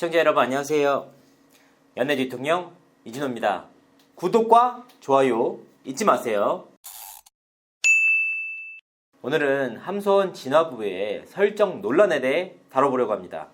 시청자 여러분 안녕하세요. 연애 대통령 이진호입니다. 구독과 좋아요 잊지 마세요. 오늘은 함소원 진화 부부의 설정 논란에 대해 다뤄보려고 합니다.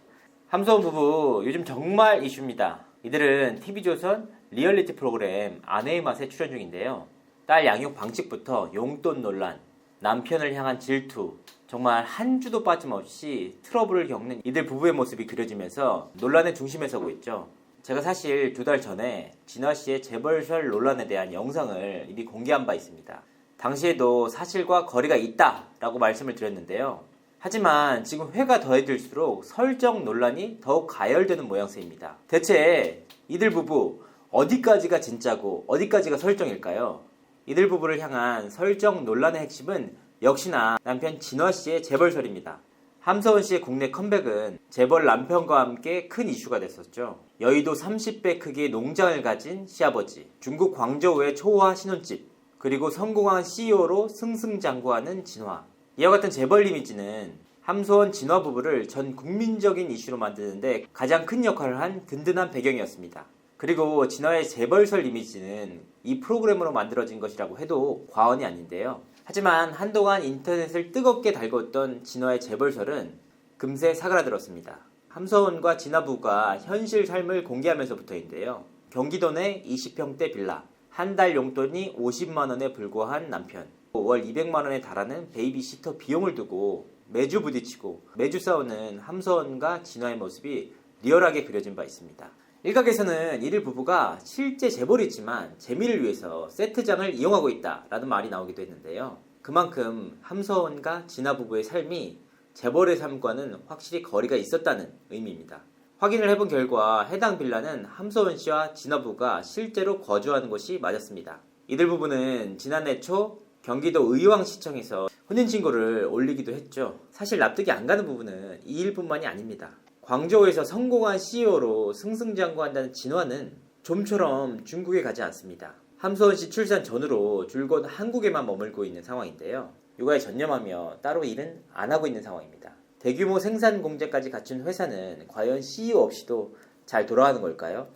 함소원 부부 요즘 정말 이슈입니다. 이들은 TV조선 리얼리티 프로그램 아내의 맛에 출연 중인데요. 딸 양육 방식부터 용돈 논란, 남편을 향한 질투, 정말 한 주도 빠짐없이 트러블을 겪는 이들 부부의 모습이 그려지면서 논란의 중심에 서고 있죠. 제가 사실 두 달 전에 진화 씨의 재벌설 논란에 대한 영상을 이미 공개한 바 있습니다. 당시에도 사실과 거리가 있다 라고 말씀을 드렸는데요. 하지만 지금 회가 더해질수록 설정 논란이 더욱 가열되는 모양새입니다. 대체 이들 부부 어디까지가 진짜고 어디까지가 설정일까요? 이들 부부를 향한 설정 논란의 핵심은 역시나 남편 진화 씨의 재벌설입니다. 함서원 씨의 국내 컴백은 재벌 남편과 함께 큰 이슈가 됐었죠. 여의도 30배 크기의 농장을 가진 시아버지, 중국 광저우의 초호화 신혼집, 그리고 성공한 CEO로 승승장구하는 진화. 이와 같은 재벌 이미지는 함소원 진화 부부를 전 국민적인 이슈로 만드는데 가장 큰 역할을 한 든든한 배경이었습니다. 그리고 진화의 재벌설 이미지는 이 프로그램으로 만들어진 것이라고 해도 과언이 아닌데요. 하지만 한동안 인터넷을 뜨겁게 달궜던 진화의 재벌설은 금세 사그라들었습니다. 함서원과 진화 부부가 현실 삶을 공개하면서부터인데요. 경기도 내 20평대 빌라, 한 달 용돈이 50만 원에 불과한 남편, 월 200만 원에 달하는 베이비시터 비용을 두고 매주 부딪히고 매주 싸우는 함서원과 진화의 모습이 리얼하게 그려진 바 있습니다. 일각에서는 이들 부부가 실제 재벌이지만 재미를 위해서 세트장을 이용하고 있다라는 말이 나오기도 했는데요. 그만큼 함서원과 진화 부부의 삶이 재벌의 삶과는 확실히 거리가 있었다는 의미입니다. 확인을 해본 결과 해당 빌라는 함서원 씨와 진화 부부가 실제로 거주하는 곳이 맞았습니다. 이들 부부는 지난해 초 경기도 의왕시청에서 혼인신고를 올리기도 했죠. 사실 납득이 안 가는 부분은 이 일뿐만이 아닙니다. 광저우에서 성공한 CEO로 승승장구한다는 진화는 좀처럼 중국에 가지 않습니다. 함소원 씨 출산 전후로 줄곧 한국에만 머물고 있는 상황인데요. 육아에 전념하며 따로 일은 안 하고 있는 상황입니다. 대규모 생산 공제까지 갖춘 회사는 과연 CEO 없이도 잘 돌아가는 걸까요?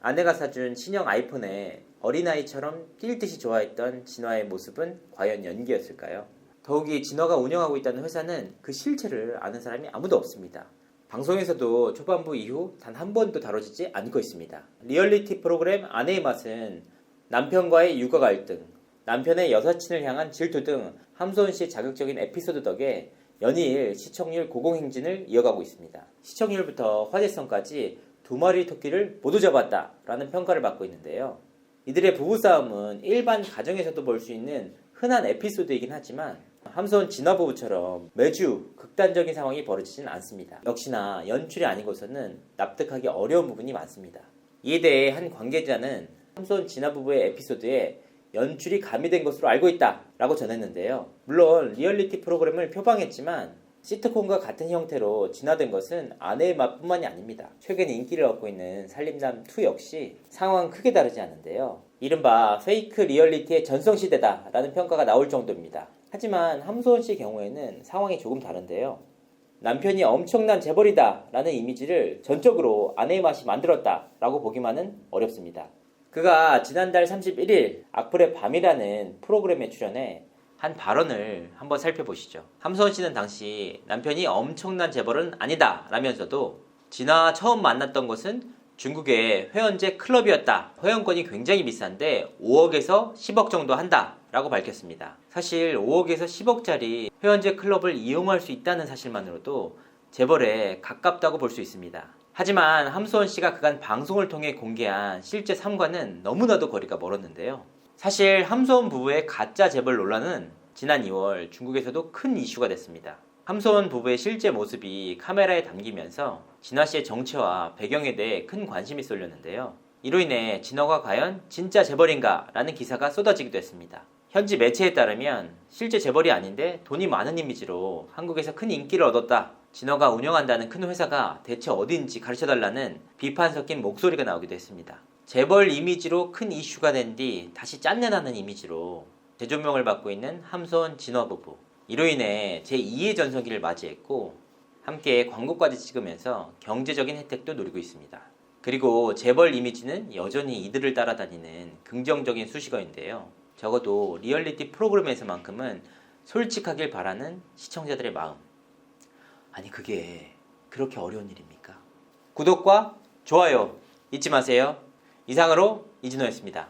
아내가 사준 신형 아이폰에 어린아이처럼 뛸 듯이 좋아했던 진화의 모습은 과연 연기였을까요? 더욱이 진화가 운영하고 있다는 회사는 그 실체를 아는 사람이 아무도 없습니다. 방송에서도 초반부 이후 단 한 번도 다뤄지지 않고 있습니다. 리얼리티 프로그램 아내의 맛은 남편과의 육아 갈등, 남편의 여사친을 향한 질투 등 함소은 씨의 자극적인 에피소드 덕에 연일 시청률 고공행진을 이어가고 있습니다. 시청률부터 화제성까지 두 마리 토끼를 모두 잡았다라는 평가를 받고 있는데요. 이들의 부부싸움은 일반 가정에서도 볼 수 있는 흔한 에피소드이긴 하지만 함소원 진화 부부처럼 매주 극단적인 상황이 벌어지진 않습니다. 역시나 연출이 아니고서는 납득하기 어려운 부분이 많습니다. 이에 대해 한 관계자는 함소원 진화 부부의 에피소드에 연출이 가미된 것으로 알고 있다 라고 전했는데요. 물론 리얼리티 프로그램을 표방했지만 시트콤과 같은 형태로 진화된 것은 아내의 맛뿐만이 아닙니다. 최근 인기를 얻고 있는 살림남 2 역시 상황 크게 다르지 않은데요. 이른바 페이크 리얼리티의 전성시대다라는 평가가 나올 정도입니다. 하지만 함소원 씨의 경우에는 상황이 조금 다른데요. 남편이 엄청난 재벌이다 라는 이미지를 전적으로 아내의 맛이 만들었다 라고 보기만은 어렵습니다. 그가 지난달 31일 악플의 밤이라는 프로그램에 출연해 한 발언을 한번 살펴보시죠. 함소원 씨는 당시 남편이 엄청난 재벌은 아니다 라면서도 진아와 처음 만났던 것은 중국의 회원제 클럽이었다. 회원권이 굉장히 비싼데 5억에서 10억 정도 한다. 라고 밝혔습니다. 사실 5억에서 10억짜리 회원제 클럽을 이용할 수 있다는 사실만으로도 재벌에 가깝다고 볼 수 있습니다. 하지만 함소원 씨가 그간 방송을 통해 공개한 실제 삶과는 너무나도 거리가 멀었는데요. 사실 함소원 부부의 가짜 재벌 논란은 지난 2월 중국에서도 큰 이슈가 됐습니다. 함소원 부부의 실제 모습이 카메라에 담기면서 진화 씨의 정체와 배경에 대해 큰 관심이 쏠렸는데요. 이로 인해 진화가 과연 진짜 재벌인가? 라는 기사가 쏟아지기도 했습니다. 현지 매체에 따르면 실제 재벌이 아닌데 돈이 많은 이미지로 한국에서 큰 인기를 얻었다. 진화가 운영한다는 큰 회사가 대체 어디인지 가르쳐달라는 비판 섞인 목소리가 나오기도 했습니다. 재벌 이미지로 큰 이슈가 된 뒤 다시 짠내나는 이미지로 재조명을 받고 있는 함소원 진화 부부. 이로 인해 제2의 전성기를 맞이했고 함께 광고까지 찍으면서 경제적인 혜택도 노리고 있습니다. 그리고 재벌 이미지는 여전히 이들을 따라다니는 긍정적인 수식어인데요. 적어도 리얼리티 프로그램에서만큼은 솔직하길 바라는 시청자들의 마음. 아니 그게 그렇게 어려운 일입니까? 구독과 좋아요 잊지 마세요. 이상으로 이진호였습니다.